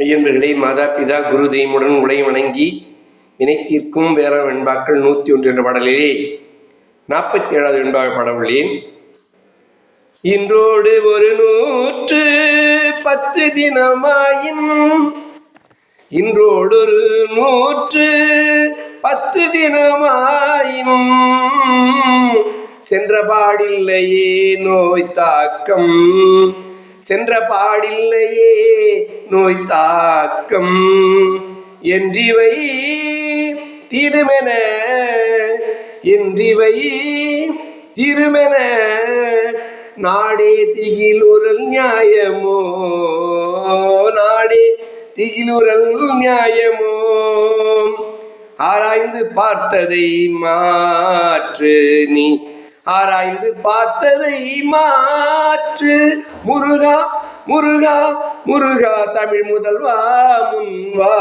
மெய்யன்பர்களே மாதா பிதா குரு தெய்வமுடன் உடை வணங்கி வினை தீர்க்கும் வேற வெண்பாக்கள் நூற்றி ஒன்று என்ற பாடலிலே நாற்பத்தி ஏழாவது வெண்பாவை பாடவுள்ளேன் இன்றோடு ஒரு நூற்று பத்து தினமாயின் ஒரு நூற்று பத்து தினமாயின் சென்ற பாடில்லையே நோய் தாக்கம் சென்ற பாடில்லையே நோய் தாக்கம் என்றிவை திருமென என்றிவை திருமென நாடே திகிலுரல் நியாயமோ நாடே திகிலுரல் நியாயமோ. ஆராய்ந்து பார்த்ததை மாற்று நீ ஆராய்ந்து பார்த்ததை மா மாற்று முருகா முருகா முருகா தமிழ் முதல்வா முன்வா.